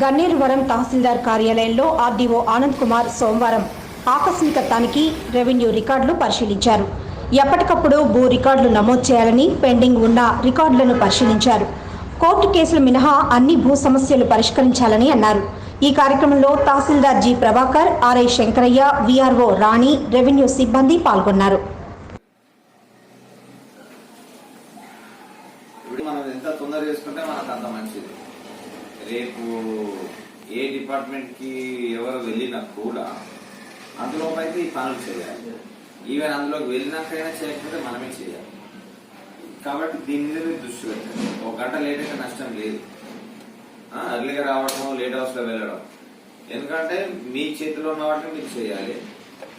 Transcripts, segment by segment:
గన్నేరువరం తహసీల్దార్ కార్యాలయంలో ఆర్డీఓ ఆనంద్ కుమార్ సోమవారం ఆకస్మిక తనిఖీ రెవెన్యూ రికార్డులు పరిశీలించారు. ఎప్పటికప్పుడు భూ రికార్డులు నమోదు చేయాలని పెండింగ్ ఉన్న రికార్డులను పరిశీలించారు. కోర్టు కేసులు మినహా అన్ని భూ సమస్యలు పరిష్కరించాలని అన్నారు. ఈ కార్యక్రమంలో tahsildar G Prabhakar RI Shankaraiah VRO Rani revenue సిబ్బంది పాల్గొన్నారు ఇప్పుడు మనం ఎంత తొందర చేసుకుంటే మనకు అంత మంచిది రేపు డిపార్ట్మెంట్కి డిపార్ట్మెంట్కి ఎవరు వెళ్ళినా కూడా అందులో అయితే ఈ పనులు చేయాలి. ఈవెన్ అందులోకి వెళ్ళినాకైనా చేయకపోతే మనమే చేయాలి. కాబట్టి దీని మీద దృష్టి పెట్టండి. ఒక గంట లేట్ అయితే నష్టం లేదు. అర్లీగా రావడం లేట్ హౌస్లో వెళ్ళడం. ఎందుకంటే మీ చేతిలో ఉన్న వాటిని మీరు చేయాలి.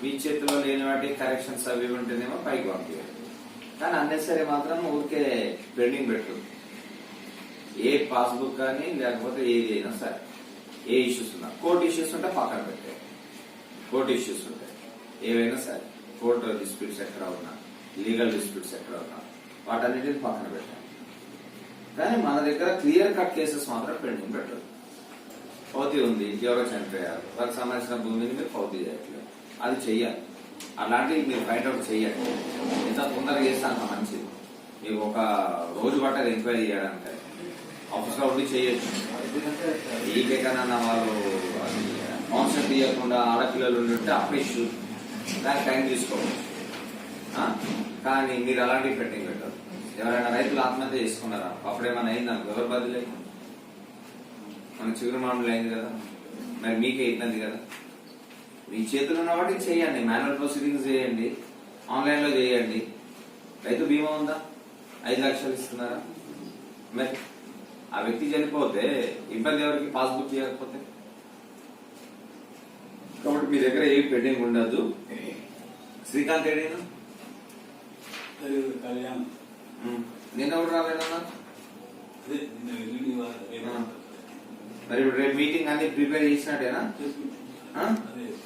మీ చేతిలో లేని వాటి కరెక్షన్స్ అవి ఉంటేనేమో పైకి పంపించాలి. కానీ అన్నెసరీ మాత్రం ఊరికే పెండింగ్ పెట్టు ఏ పాస్బుక్ కానీ లేకపోతే ఏది అయినా సరే. ఏ ఇష్యూస్ ఉన్నా. కోర్టు ఇష్యూస్ ఉంటే పక్కన పెట్టే. కోర్టు ఇష్యూస్ ఉంటాయి ఏవైనా సరే. కోర్టు డిస్ప్యూట్స్ ఎక్కడ ఉన్నా లీగల్ డిస్ప్యూట్స్ ఎక్కడ ఉన్నా వాటన్నిటిని పక్కన పెట్టాలి కానీ మన దగ్గర క్లియర్ కట్ కేసెస్ మాత్రం పెండింగ్ పెట్టదు పౌతి ఉంది ఎవరో చనిపోయారు. వారికి సంబంధించిన భూమిని మీరు పౌతి చేయట్లేదు. అది చెయ్యాలి. అలాంటివి మీరు బయట చెయ్యాలి. ఎంత తొందరగా చేస్తే అంత మంచిది. మీకు ఒక రోజు పట్టదు ఎంక్వైరీ చేయడానికి ఆఫీస్లో ఉండి చేయొచ్చు. ఈకేకన్నా వాళ్ళు కాన్సెప్ట్ ఇవ్వకుండా ఆడపిల్లలు ఉంటే అప్పుడు ఇష్యూ. దానికి టైం తీసుకోవచ్చు. కానీ మీరు అలాంటివి పెట్టింగ్ పెట్టరు. ఎవరైనా రైతులు ఆత్మహత్య చేసుకున్నారా? అప్పుడేమైనా అయిందా? ఎవరు బదిలీ మన చిగురు మామూలు అయింది కదా? మరి మీకే ఇబ్బంది కదా? మీ చేతులు ఉన్న వాటికి చేయండి. మాన్యువల్ ప్రొసీడింగ్స్ చేయండి. ఆన్లైన్లో చేయండి. రైతు బీమా ఉందా? ఐదు లక్షలు ఇస్తున్నారా? మరి ఆ వ్యక్తి చనిపోతే ఇబ్బంది ఎవరికి? పాస్బుక్ చేయకపోతే కాబట్టి మీ దగ్గర ఏ పెండింగ్ ఉండదు. శ్రీకాంత్ ఏడైనా? కళ్యాణ్. నిన్న కూడా రాలేదన్నా. మరి ఇప్పుడు రేపు మీటింగ్ అన్ని ప్రిపేర్ చేసినట్టేనా?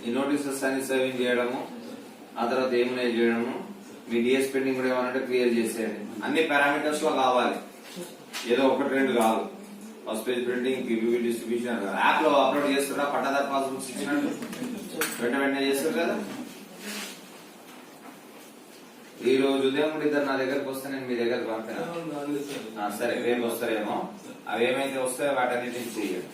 ఈ నోటీసెస్ అన్ని సర్వింగ్ చేయడము ఆ తర్వాత ఏమైనా చేయడము మీ డిఎస్ పెండింగ్ కూడా ఏమన్నా క్లియర్ చేసేయండి. అన్ని పారామీటర్స్లో కావాలి. ఏదో ఒకటి రెండు కాదు. First page printing PPP distribution యాప్లో అప్లోడ్ చేస్తారా పట్టాదారు పాస్బుక్స్ ఇచ్చినట్టు వెంట వెంటనే చేస్తారు కదా? ఈ రోజు ఉదయం కూడా ఇద్దరు నా దగ్గరకు వస్తే నేను మీ దగ్గరకు పంపాను. సరే. రేపు వస్తారేమో. అవి ఏమైతే వస్తాయో వాటన్నిటిని చెయ్యండి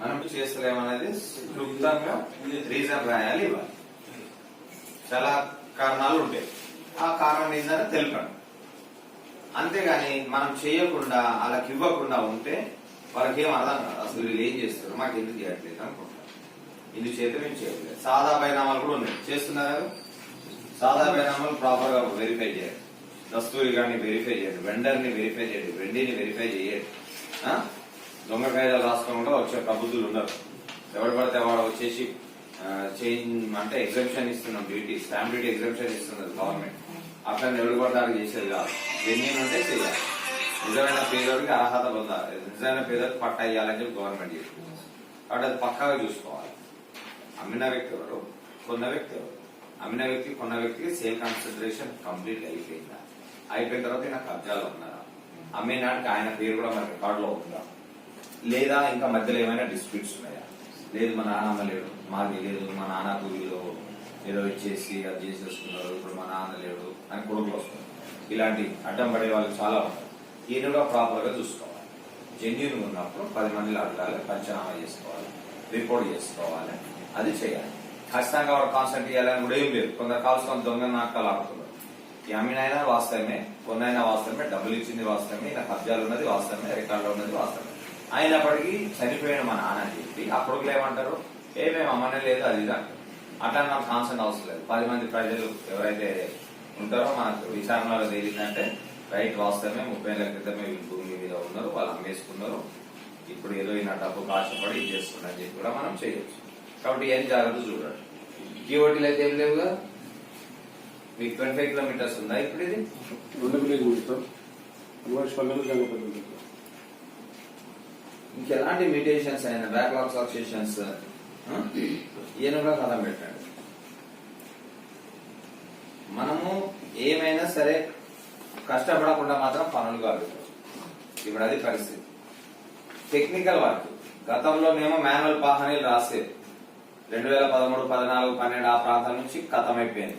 మనం చేస్తలేమనేది క్లుప్తంగా రీజన్ రాయాలి ఇవ్వాలి చాలా కారణాలు ఉంటాయి. ఆ కారణం ఏందని తెలపండి. అంతేగాని మనం చేయకుండా వాళ్ళకి ఇవ్వకుండా ఉంటే వాళ్ళకి ఏం అర్థం కాదు. అసలు వీళ్ళు ఏం చేస్తారు? మాకు ఎందుకు చేయట్లేదు అనుకుంటారు. ఇది చేత మేము చేయట్లేదు. సాదా పరిణామాలు కూడా ఉన్నాయి. చేస్తున్నారు సాదా పరిణామాలు ప్రాపర్గా వెరిఫై చేయాలి. దస్తూరి గారిని వెరిఫై చేయండి వెండర్ని వెరిఫై చేయండి వెండిని వెరిఫై చేయండి దొంగ కాయిదాలు రాసుకోకుండా వచ్చే ప్రబుద్ధులు ఉన్నారు ఎవడు పడితే వాడు వచ్చేసి చేంజ్ అంటే ఎగ్జామ్షన్ ఇస్తున్నాం డ్యూటీ స్టాంప్ డ్యూటీ ఎగ్జామ్షన్ ఇస్తున్నది గవర్నమెంట్ అట్లా ఎవరు పడతారు చేసేది కాదు. జెన్యున్ ఉంటే చేయాలి. నిజమైన పేదోడికి అర్హత పొందాలి. నిజమైన పేదోడికి పట్టా అయ్యాలని చెప్పి గవర్నమెంట్ చెప్తుంది. కాబట్టి అది పక్కాగా చూసుకోవాలి. అమ్మిన వ్యక్తి ఎవరు? కొన్న వ్యక్తి ఎవరు? అమ్మిన వ్యక్తి కొన్న వ్యక్తికి సేల్ కన్సిడరేషన్ కంప్లీట్ అయిపోయిందా? అయిపోయిన తర్వాత నాకు కబ్జాలో ఉన్నారా? అమ్మినాటికి ఆయన పేరు కూడా మన రికార్డులో ఉందా? లేదా ఇంకా మధ్యలో ఏమైనా డిస్ప్యూట్స్ ఉన్నాయా? లేదు మా నాన్నమ్మ లేడు మాది లేదు మా నాన్న కూలీలో ఏదో ఇచ్చేసి అది చేసేసుకున్నారు ఇప్పుడు మా నాన్న లేడు అని కొడుకులు వస్తుంది ఇలాంటి అడ్డం పడే వాళ్ళు చాలా ఉంటారు ఈయన కూడా ప్రాపర్గా చూసుకోవాలి. జెన్యున్ ఉన్నప్పుడు పది మందిలో అడగాలి పంచనామా చేసుకోవాలి రిపోర్ట్ చేసుకోవాలి అది చేయాలి. ఖచ్చితంగా వాడు కాన్సెంట్ చేయాలని కూడా ఏం లేదు. కొందరు కావాల్సిన దొంగ నాటకాలు ఆడుతున్నారు. ఈ అమ్మినైనా వాస్తవమే కొన్నైనా వాస్తవమే డబ్బులు ఇచ్చింది వాస్తవమే ఇలా కబ్జాలు ఉన్నది వాస్తవమే రికార్డులో ఉన్నది వాస్తవమే. అయినప్పటికీ చనిపోయిన మా నాన్న అని చెప్పి ఆ కొడుకులు ఏమంటారు? ఏమేమి అమ్మనే లేదు అది ఇది అంటారు. అట్లా నాకు కాన్సెంట్ అవసరం లేదు. పది మంది ప్రజలు ఎవరైతే ఉంటారో మనకు విచారణలో తేలిందంటే రైట్ వాస్తవమే ముప్పై ఏళ్ళ క్రితమే భూమి మీద ఉన్నారు వాళ్ళు అమ్మేసుకున్నారు. ఇప్పుడు ఏదో ఈయన డబ్బు ఆశపడి ఇది చేస్తున్నారని చెప్పి కూడా మనం చేయొచ్చు. కాబట్టి ఏం జాగ్రత్త చూడండి. కీఓటీలు అయితే ఏం లేవు కదా మీకు ట్వంటీ ఫైవ్ కిలోమీటర్స్ ఉందా ఇప్పుడు ఇది? రెండు విలేజ్ ఇంకెలాంటి మ్యూటేషన్స్ అయిన బ్యాక్లాగ్స్ ఆక్సిషన్స్ ఈయన కూడా కథం పెట్టండి. మనము ఏమైనా సరే కష్టపడకుండా మాత్రం పనులు కాదు. ఇప్పుడు అది పరిస్థితి. టెక్నికల్ వర్క్ గతంలో మేము మాన్యువల్ పాహనీలు రాసేది. రెండు వేల పదమూడు పద్నాలుగు పన్నెండు ఆ ప్రాంతం నుంచి అయిపోయింది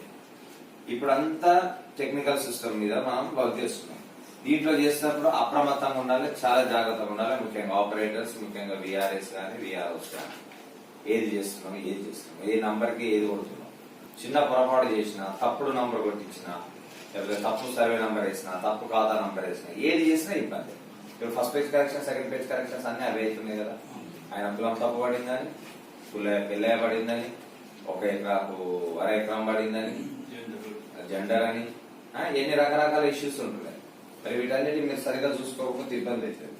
ఇప్పుడంతా టెక్నికల్ సిస్టమ్ మీద మనం వర్క్ చేస్తున్నాం. దీంట్లో చేసినప్పుడు అప్రమత్తంగా ఉండాలి చాలా జాగ్రత్తగా ఉండాలి. ముఖ్యంగా ఆపరేటర్స్ ముఖ్యంగా విఆర్ఎస్ కానీ విఆర్ఓస్ కానీ ఏది చేస్తున్నాం ఏది చేస్తున్నాం ఏ నంబర్కి ఏది కొడుతున్నాం చిన్న పొరపాటు చేసిన తప్పుడు నంబర్ కొట్టించిన లేకపోతే తప్పు సర్వే నంబర్ వేసిన తప్పు ఖాతా నంబర్ వేసిన ఏది చేసినా ఇబ్బంది. ఇప్పుడు first page correction second page corrections అన్ని అవే అవుతున్నాయి కదా. ఆయన కులం తప్పు పడిందని కుల పెళ్ళయ పడిందని ఒక ఎకరాకు అర ఎకరం పడిందని జెండర్ అని ఎన్ని రకరకాల ఇష్యూస్ ఉంటున్నాయి. మరి వీటన్నిటి మీరు సరిగా చూసుకోకపోతే ఇబ్బంది అవుతుంది.